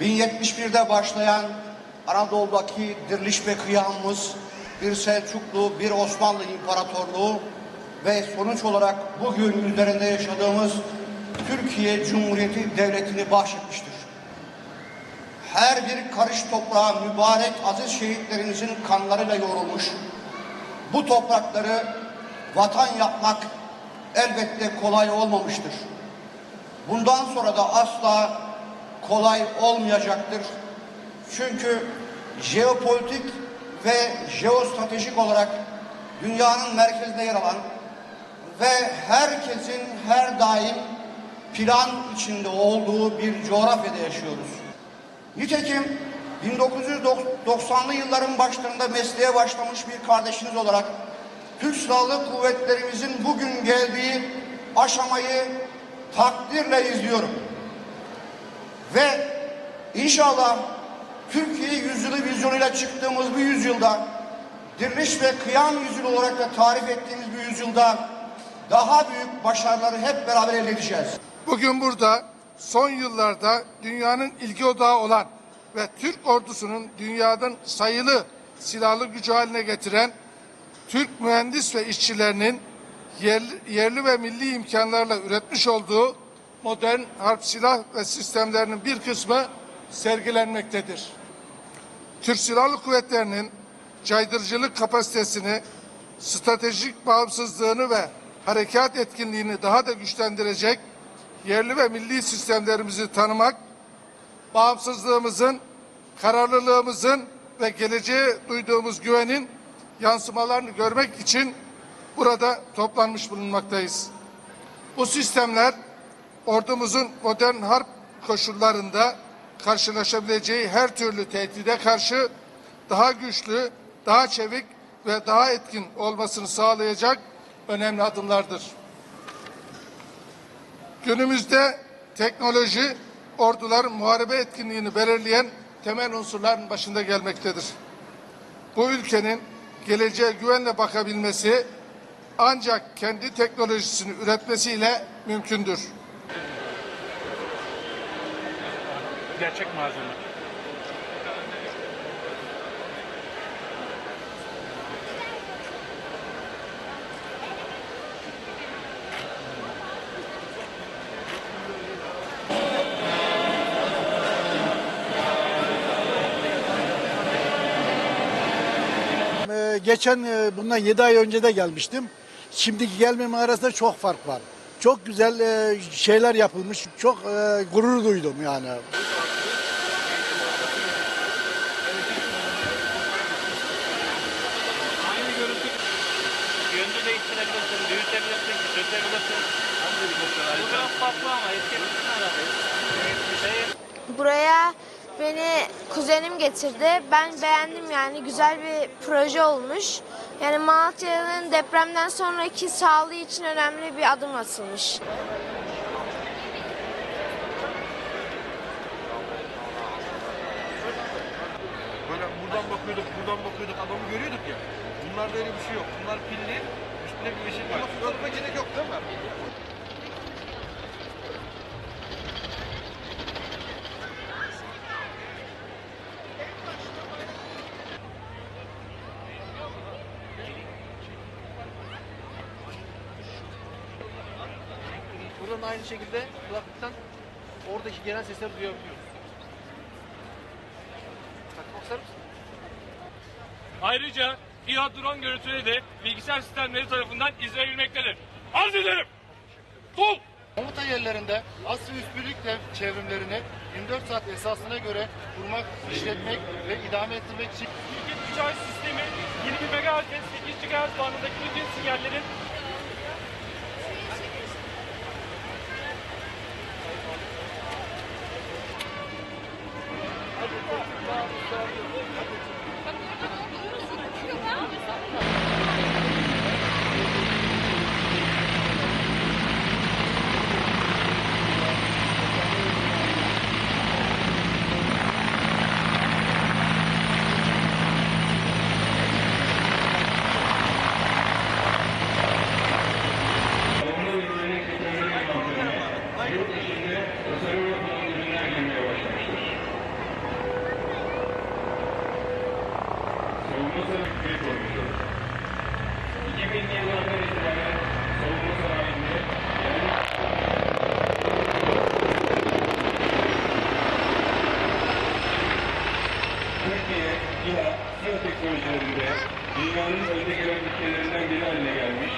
1071'de başlayan Anadolu'daki diriliş ve kıyamımız bir Selçuklu, bir Osmanlı İmparatorluğu ve sonuç olarak bugün üzerinde yaşadığımız Türkiye Cumhuriyeti Devleti'ni bahşetmiştir. Her bir karış toprağa mübarek aziz şehitlerimizin kanlarıyla yoğrulmuş, bu toprakları vatan yapmak elbette kolay olmamıştır. Bundan sonra da asla kolay olmayacaktır. Çünkü jeopolitik ve jeostratejik olarak dünyanın merkezinde yer alan ve herkesin her daim plan içinde olduğu bir coğrafyada yaşıyoruz. Nitekim 1990'lı yılların başlarında mesleğe başlamış bir kardeşiniz olarak Türk Silahlı Kuvvetlerimizin bugün geldiği aşamayı takdirle izliyorum. Ve inşallah Türkiye yüzyılı vizyonuyla çıktığımız bu yüzyılda diriliş ve kıyam yüzyılı olarak da tarif ettiğimiz bu yüzyılda daha büyük başarıları hep beraber elde edeceğiz. Bugün burada son yıllarda dünyanın ilgi odağı olan ve Türk ordusunun dünyadan sayılı silahlı gücü haline getiren Türk mühendis ve işçilerinin yerli, yerli ve milli imkanlarla üretmiş olduğu modern harp silah ve sistemlerinin bir kısmı sergilenmektedir. Türk Silahlı Kuvvetleri'nin caydırıcılık kapasitesini, stratejik bağımsızlığını ve harekat etkinliğini daha da güçlendirecek yerli ve milli sistemlerimizi tanımak, bağımsızlığımızın, kararlılığımızın ve geleceğe duyduğumuz güvenin yansımalarını görmek için burada toplanmış bulunmaktayız. Bu sistemler ordumuzun modern harp koşullarında karşılaşabileceği her türlü tehdide karşı daha güçlü, daha çevik ve daha etkin olmasını sağlayacak önemli adımlardır. Günümüzde teknoloji orduların muharebe etkinliğini belirleyen temel unsurların başında gelmektedir. Bu ülkenin geleceğe güvenle bakabilmesi ancak kendi teknolojisini üretmesiyle mümkündür. Gerçek malzeme. Ee, geçen e, bundan 7 ay önce de gelmiştim. Şimdiki gelmeme arasında çok fark var. Çok güzel e, şeyler yapılmış. Çok e, gurur duydum yani. Değiştirebilirsin, büyütebilirsin, küçültebilirsin. Fotoğraf farklı ama etkilisi Şey, Buraya beni kuzenim getirdi. Ben beğendim yani güzel bir proje olmuş. Yani Malatya'nın depremden sonraki sağlığı için önemli bir adım atılmış. Böyle buradan bakıyorduk, buradan bakıyorduk, adamı görüyorduk ya. Bunlarda öyle bir şey yok. Bunlar pilli, üstüne bir ışık var. Örtmecilik yok değil mi? Buradan aynı şekilde kulaklıktan oradaki gelen sesleri duyabiliyoruz. Takmak ister misin? Ayrıca İHA drone görüntüleri de bilgisayar sistemleri tarafından izlenebilmektedir. Arz ederim. Sol. Komuta yerlerinde asrı üstünlükle çevrimlerini 24 saat esasına göre kurmak, işletmek ve idame ettirmek için Türkiye Ticaret Sistemi 20 MHz ve 8 GHz bandındaki bütün sinyallerin büyük olmuştur. 2000'li yıllardan itibaren savunma sanayinde Türkiye, İHA, SİO teknolojilerinde dünyanın önde gelen ülkelerinden biri haline gelmiş